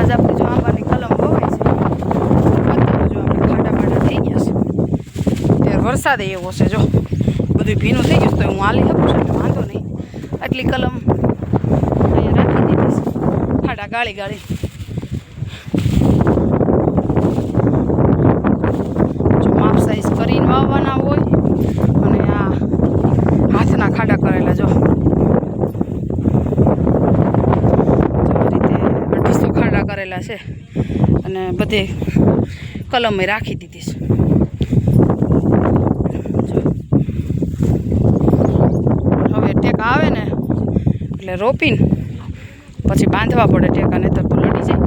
આજ આપણે જો આંબાની કલમ વવાય છે. અત્યારે જો આપણે ખાડા માડા થઈ ગયા છે. ત્યારે વરસાદ એવો છે, જો. બધું ભીનું થઈ ગયું તો હું હાલી શકું છું વાંધો નહીં. આટલી કલમ અહીંયા રાખી દીધી છે. ખાડા ગાળી ગાળી. જો માપ સાઈઝ કરીને વાવવાના હોય અને આ હાથના ખાડા કરેલા જો જો આ રીતે અઢીસો કરેલા છે અને બધે કલમે રાખી દીધી છે. હવે ટેકા આવે ને, એટલે રોપીને પછી બાંધવા પડે ટેકા નહીં તો લડી જાય.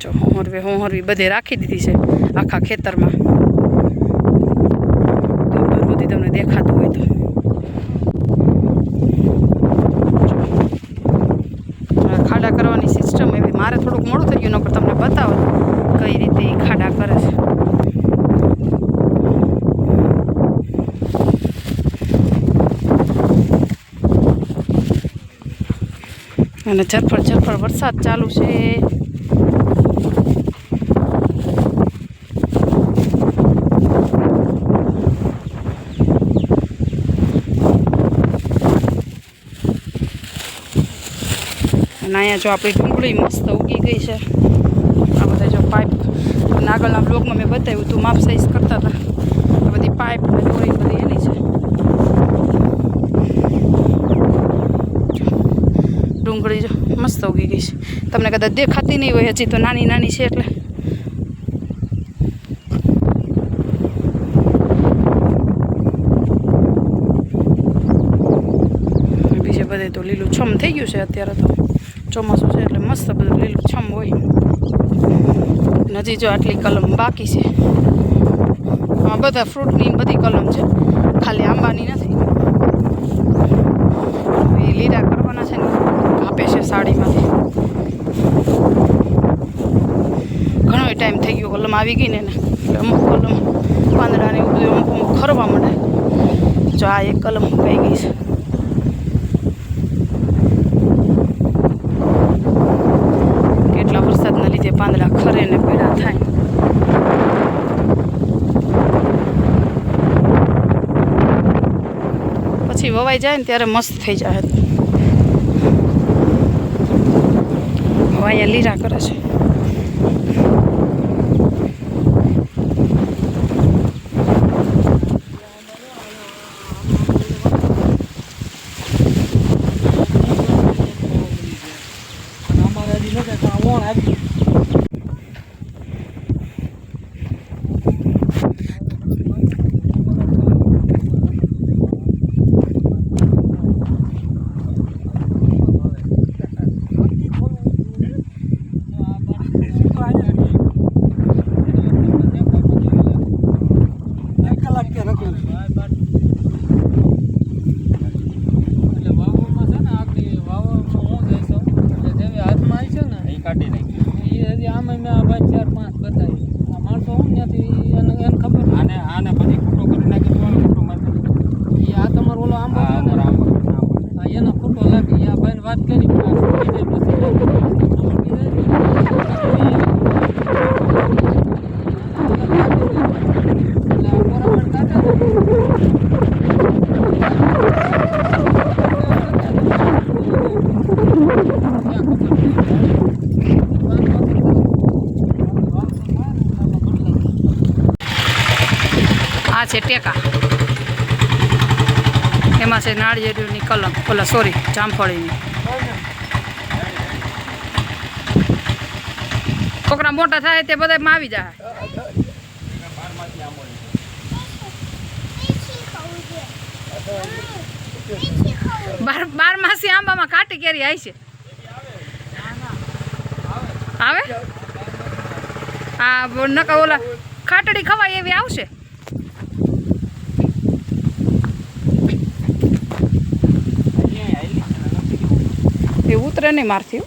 જો હોંહરવે હોરવી બધે રાખી દીધી છે આખા ખેતરમાં. દૂર દૂર સુધી તમને દેખાતું હોય તો આ ખાડા કરવાની સિસ્ટમ એવી. મારે થોડુંક મોડું થઈ ગયું, નકર તમને બતાવો કઈ રીતે એ ખાડા કરે છે. અને ઝરફળ ઝરફળ વરસાદ ચાલુ છે. અને અહીંયા જો આપણી ડુંગળી મસ્ત ઉગી ગઈ છે. આ બધા જો પાઇપ આગળના બ્લોગમાં મેં બતાવ્યું હતું, માપ સાઈઝ કરતા હતા. આ બધી પાઇપ ને બધી એની છે. ડુંગળી જો મસ્ત ઉગી ગઈ છે. તમને કદાચ દેખાતી નહીં હોય હજી તો નાની નાની છે એટલે. બીજે બધે તો લીલું છમ થઈ ગયું છે અત્યારે તો. ચોમાસું છે એટલે મસ્ત બધું લીલું છમ હોય. નથી જો આટલી કલમ બાકી છે. આ બધા ફ્રૂટની બધી કલમ છે. ખાલી આંબાની નથી. એ લીલા કરવાના છે ને, કાપે છે સાડીમાંથી. ઘણો ટાઈમ થઈ ગયો કલમ આવી ગઈ ને એને. એટલે અમુક કલમ પાંદડાને એવું બધું અમુક અમુક ખરવા માંડે જો આ એક કલમ મુકાઈ ગઈ છે કેટલા વરસાદના લીધે ખરે ને પીળા થાય. પછી વવાઈ જાય ને ત્યારે મસ્ત થઈ જાય. વાયા લીરા કરે છે અમારે હજી નથી તો આ વણ આવી એક કલાક કે રખડું એટલે વાવવામાં છે ને આપણી વાવવામાં હું જાય છે એટલે જેવી હાથમાં આવી છે ને એ કાઢી નાખી એ હજી આમાં મેં આ ભાઈ ચાર પાંચ બતાવી આ માણસો હું ત્યાંથી એને એને ખબર આને આને પછી ફોટો કરી નાખી તો ફોટો મારી એ આ તમારો ઓલો આંબો હા છે ને અમારા આંબા આંબા. હા એનો ફોટો લાગે એ આ ભાઈને વાત કરી કે આ છૂટી જાય પછી લાગે. છૂટી જાય ને, એટલે આ બરાબર કાઢે ને. ત્યાં ખબર આ છે ટેકા એમાં છે નાળિયેરની કલમ ઓલા સોરી જામફળીની છોકરા મોટા થાય તે બધામાં આવી જાય બાર બાર માસી આંબામાં કાટી કેરી આવી છે. આવે? હા નકા ઓલા ખાટડી ખવાય એવી આવશે? એ ઉતરે નહીં મારથી હો.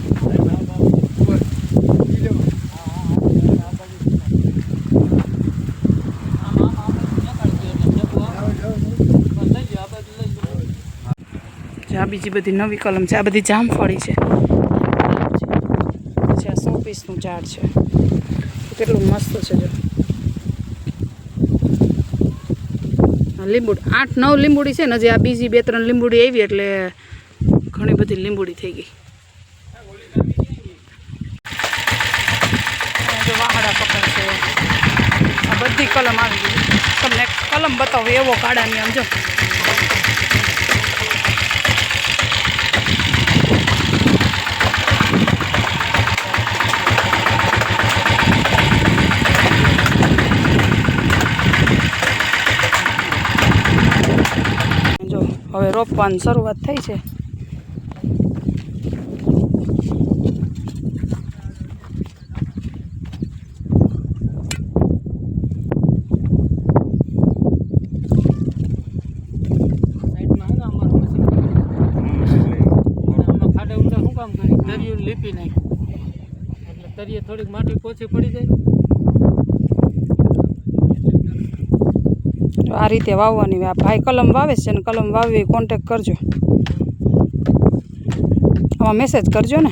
બીજી બધી નવી કલમ છે. આ બધી જામફળી છે. પછી આ સો પીસનું ઝાડ છે. કેટલું મસ્ત છે જો. લીંબુડી આઠ નવ લીંબુડી છે ને હજી આ બીજી બે ત્રણ લીંબુડી આવી એટલે ઘણી બધી લીંબુડી થઈ ગઈ. વાહડા પકડ છે. આ બધી કલમ આવી ગઈ. તમને કલમ બતાવો, એવો કાળાની આમ જો. હવે રોપવાની શરૂઆત થઈ છે. સાઈડમાં હે ને અમારું મશીન અને આમાં શું કામ કરી? દરિયું લીપી નાખ્યું એટલે તરીએ થોડીક માટી પોચી પડી જાય તો આ રીતે વાવવાની હોય. આ ભાઈ કલમ વાવે છે ને કલમ વાવી કોન્ટેક કરજો. આમાં મેસેજ કરજો ને.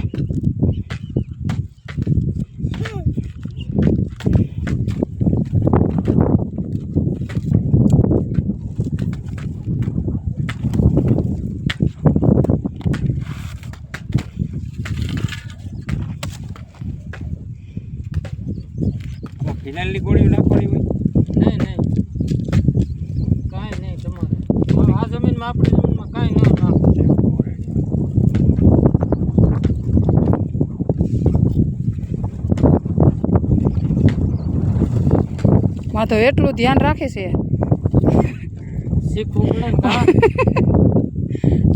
ફિનાઇલની ગોળીઓ નાખવાની હોય નહીં નહીં કાંઈ નહીં તમારે આ જમીનમાં આપણી જમીનમાં કાંઈ ન નાખો માં તો એટલું ધ્યાન રાખે છે.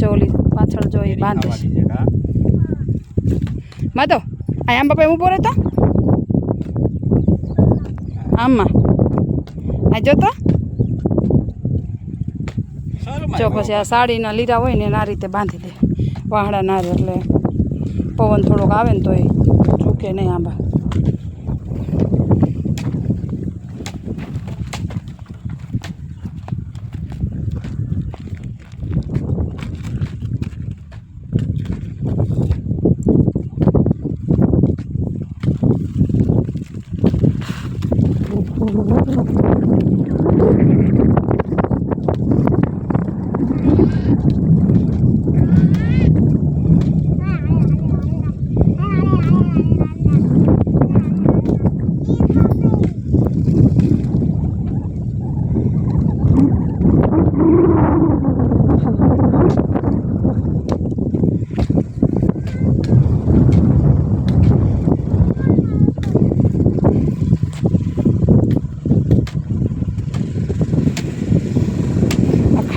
ઓલી પાછળ જોઈ બાંધમાં તો આ આમ બાપા ઊભો રહેતો? આમમાં આ જોતો? જો પછી આ સાડીના લીરા હોય ને આ રીતે બાંધી દે. વાહડા ના રહે એટલે પવન થોડોક આવે ને તો એ ઝૂકે નહીં આંબા.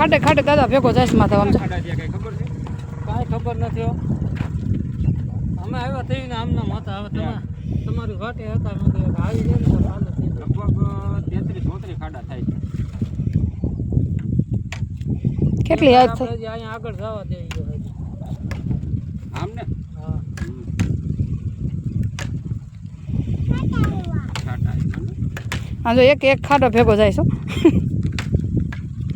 ખાટે ખાડે દાદા ભેગો જાય માથે આમ ખાડા ત્યાં કઈ ખબર છે? કાંઈ ખબર નથી અમે આવ્યા થઈને આમના માથા હવે તમે તમારી વાટે હતા આવી જાય ને. લગભગ તેત્રીસ ચોત્રીસ ખાડા થાય છે. કેટલી યાદ થઈ અહીંયા આગળ જવા દે આમને. હા. આમ જો એક એક ખાડો ભેગો જાય છે હો.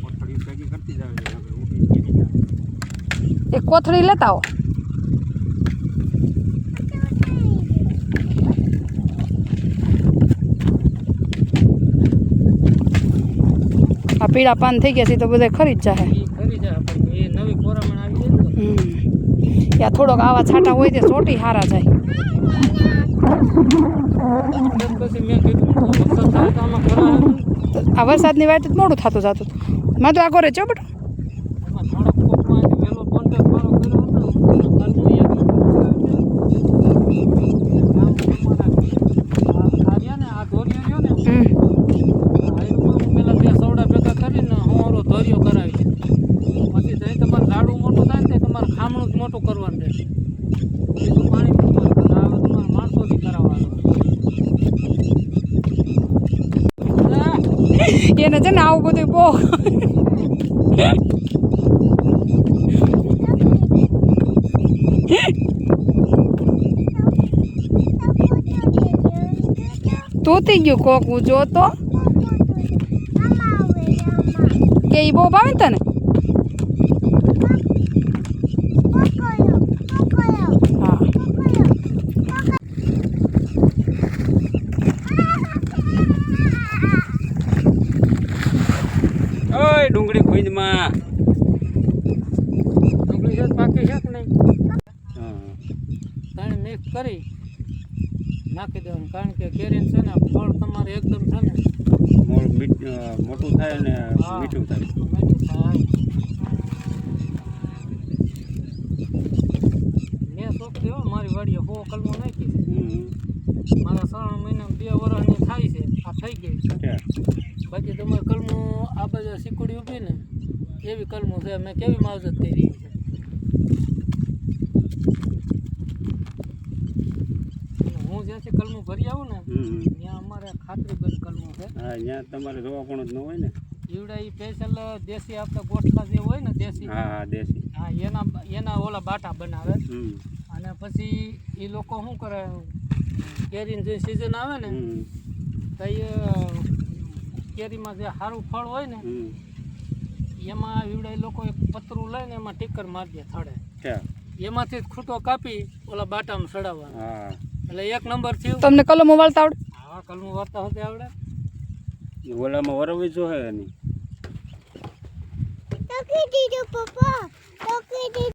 કોથળી ભેગી કરતી જાવ છે આપણે ઊભી કેવી થાય. એક કોથળી લેતા આવો. આ પીળા પાન થઈ ગયા છે તો બધા ખરી જ જાય થોડોક આવા છાંટા હોય તે ચોટી હારા જાય. આ વરસાદની વાત મોડું થતું જતું મેં તો આ કરે ચો બેટો એમાં થોડોક કોકમાં આજે વહેલો કોન્ટેક્ટ મારો કર્યો હતો કાલની એક ગામ તમારા આ રહ્યા ને આ ધોરિયો રહ્યો ને હમ હાઈરૂમાં પેલા બે સવડા ભેગા કરીને હવારો ધોરિયો કરાવી પછી ત્યાં તમારે ઝાડું મોટું થાય ને તે તમારે ખામણું જ મોટું કરવાનું રહે બીજું પાણી મૂકવાનું અને હવે તમારે માણસોથી કરાવવાનું એને છે ને આવું બધું બહુ તૂતી ગયું કોક હું જોતો. કે એ બહુ ભાવે ને તને હા ઓય ડુંગળી છે પાકી છે કે નહીં? હા. મિક્સ કરી નાખી દેવાનું કારણ કે કેરીન છે ને ફળ તમારે એકદમ છે ને મોટું થાય અને હા. મીઠું થાય. મીઠું થાય. મેં શોખથી હો મારી વાડીએ હો કલમો નાખી. હમ. મારા ત્રણ મહિના બે વર્ષની થાય છે. આ થઈ ગઈ. બાકી તમારે કલમો આ બાજુ સિકુડી ઊભી ને એવી કલમો છે મેં કેવી માવજત કરી છે? હું જ્યાંથી કલમો ભરી આવું ને ત્યાં અમારે ખાતરીબંધ કલમો છે. હા તમારે જોવા પણ જ ન હોય ને. ઈવડા એ સ્પેશિયલ દેશી આપણા ગોઠલા જે હોય ને દેશી. હા દેશી. હા એના એના ઓલા બાટા બનાવે. અને પછી એ લોકો શું કરે કેરીની જે સિઝન આવે ને તો એ કેરીમાં જે સારું ફળ હોય ને એમાં ઈવડા લોકો એક પતરું લઈને એમાં ટીકર મારી દે થડે એમાંથી જ ખૂટો કાપી ઓલા બાટામાં ચડાવવાનો એટલે એક નંબર થયું. તમને કલમો વાળતા આવડે? હા કલમો વાર્તા હતી આવડે. ઓલામાં વરવી જો હે એની. પપ્પા.